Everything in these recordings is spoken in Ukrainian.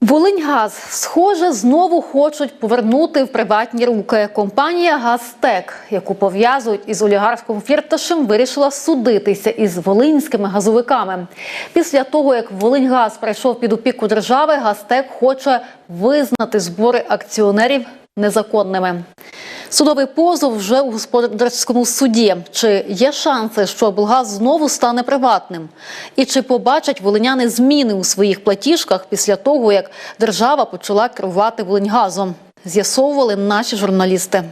Волиньгаз, схоже, знову хочуть повернути в приватні руки. Компанія Газтек, яку пов'язують із олігархом Фірташем, вирішила судитися із волинськими газовиками. Після того, як Волиньгаз прийшов під опіку держави, Газтек хоче визнати збори акціонерів незаконними. Судовий позов вже у господарському суді. Чи є шанси, що облгаз знову стане приватним? І чи побачать волиняни зміни у своїх платіжках після того, як держава почала керувати Волиньгазом? З'ясовували наші журналісти.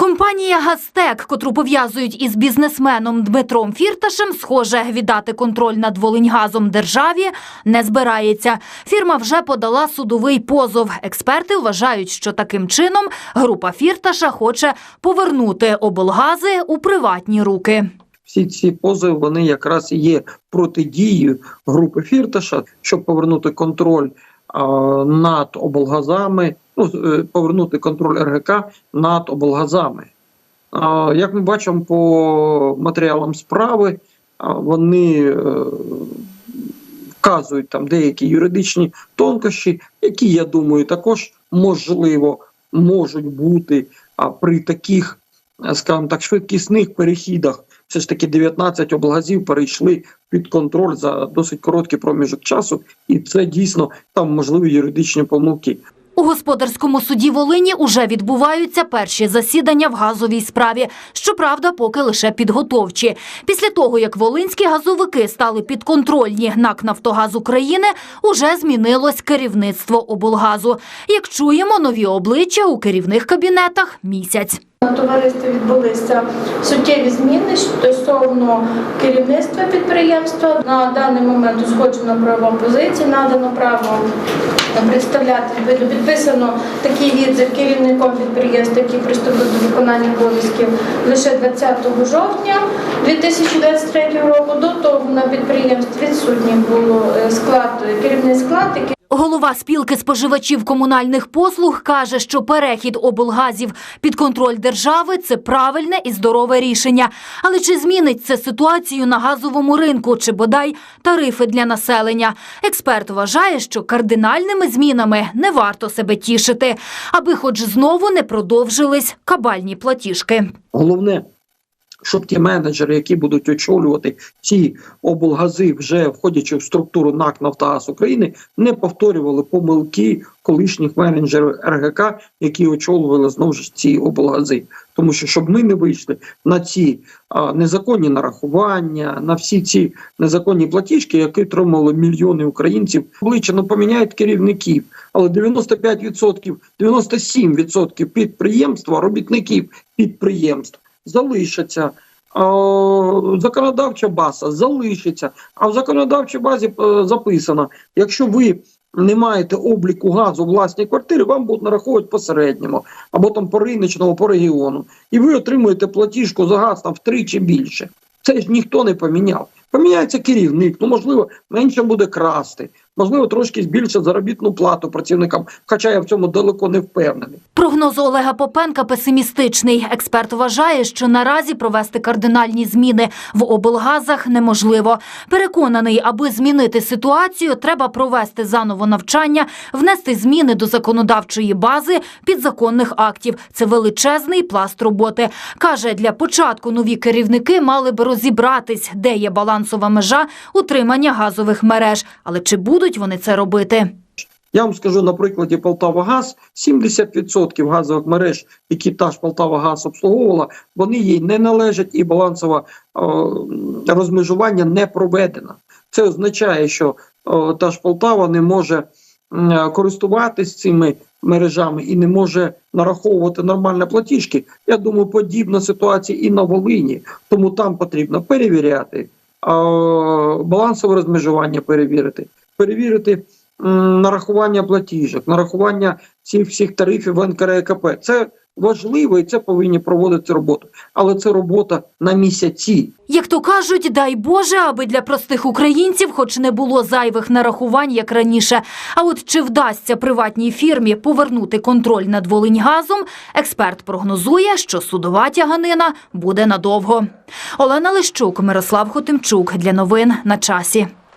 Компанія Газтек, котру пов'язують із бізнесменом Дмитром Фірташем, схоже, віддати контроль над Волиньгазом державі не збирається. Фірма вже подала судовий позов. Експерти вважають, що таким чином група Фірташа хоче повернути облгази у приватні руки. Всі ці позови вони якраз є протидією групи Фірташа, щоб повернути контроль над облгазами, ну е, повернути контроль РГК над облгазами. Як ми бачимо по матеріалам справи, вони е, вказують там деякі юридичні тонкощі, які, я думаю, також можливо можуть бути при таких, е, скажімо так, швидкісних перехідах. Все ж таки 19 облгазів перейшли під контроль за досить короткий проміжок часу, і це дійсно там можливі юридичні помилки. У господарському суді Волині уже відбуваються перші засідання в газовій справі. Щоправда, поки лише підготовчі. Після того, як волинські газовики стали підконтрольні НАК «Нафтогаз України, уже змінилось керівництво облгазу. Як чуємо, нові обличчя у керівних кабінетах місяць. На товаристві відбулися суттєві зміни стосовно керівництва підприємства. На даний момент узгоджена правова позиція, надано право представляти підписано такий відзив керівником підприємства, який приступив до виконання обов'язків лише 20 жовтня 2023 року. До того на підприємстві відсутній було е, склад керівний склад, який Голова спілки споживачів комунальних послуг каже, що перехід облгазів під контроль держави це правильне і здорове рішення. Але чи змінить це ситуацію на газовому ринку, чи бодай тарифи для населення? Експерт вважає, що кардинальними змінами не варто себе тішити, аби хоч знову не продовжились кабальні платіжки. Головне, щоб ті менеджери, які будуть очолювати ці облгази, вже входячи в структуру НАК «Нафтогаз України, не повторювали помилки колишніх менеджерів РГК, які очолювали знову ж ці облгази. Тому що щоб ми не вийшли на ці а, незаконні нарахування, на всі ці незаконні платіжки, які отримали мільйони українців, обличчя ну, поміняють керівників, але 95%, 97% підприємства, робітників підприємств залишаться. Законодавча база залишиться. А в законодавчій базі е, записано: якщо ви не маєте обліку газу власній квартирі, вам будуть нараховувати по середньому або там по риночному, по регіону, і ви отримуєте платіжку за газ там втричі більше. Це ж ніхто не поміняв. Поміняється керівник, ну можливо, менше буде красти, можливо, трошки збільшить заробітну плату працівникам, хоча я в цьому далеко не впевнений. Прогноз Олега Попенка песимістичний. Експерт вважає, що наразі провести кардинальні зміни в облгазах неможливо. Переконаний, аби змінити ситуацію, треба провести заново навчання, внести зміни до законодавчої бази підзаконних актів. Це величезний пласт роботи. Каже, для початку нові керівники мали би розібратись, де є балансова межа утримання газових мереж. Але чи будуть вони це робити? Я вам скажу на прикладі Полтава Газ, 70% газових мереж, які та ж Полтава Газ обслуговувала, вони їй не належать і балансове розмежування не проведено. Це означає, що е, та ж Полтава не може м, користуватись цими мережами і не може нараховувати нормальні платіжки. Я думаю, подібна ситуація і на Волині. Тому там потрібно перевіряти, е, балансове розмежування перевірити, перевірити нарахування платіжок, нарахування цих всіх тарифів в НКРЕКП. Це важливо і це повинні проводити роботу. Але це робота на місяці. Як то кажуть, дай Боже, аби для простих українців хоч не було зайвих нарахувань, як раніше. А от чи вдасться приватній фірмі повернути контроль над Волиньгазом, експерт прогнозує, що судова тяганина буде надовго. Олена Лищук, Мирослав Хотимчук. Для новин на часі.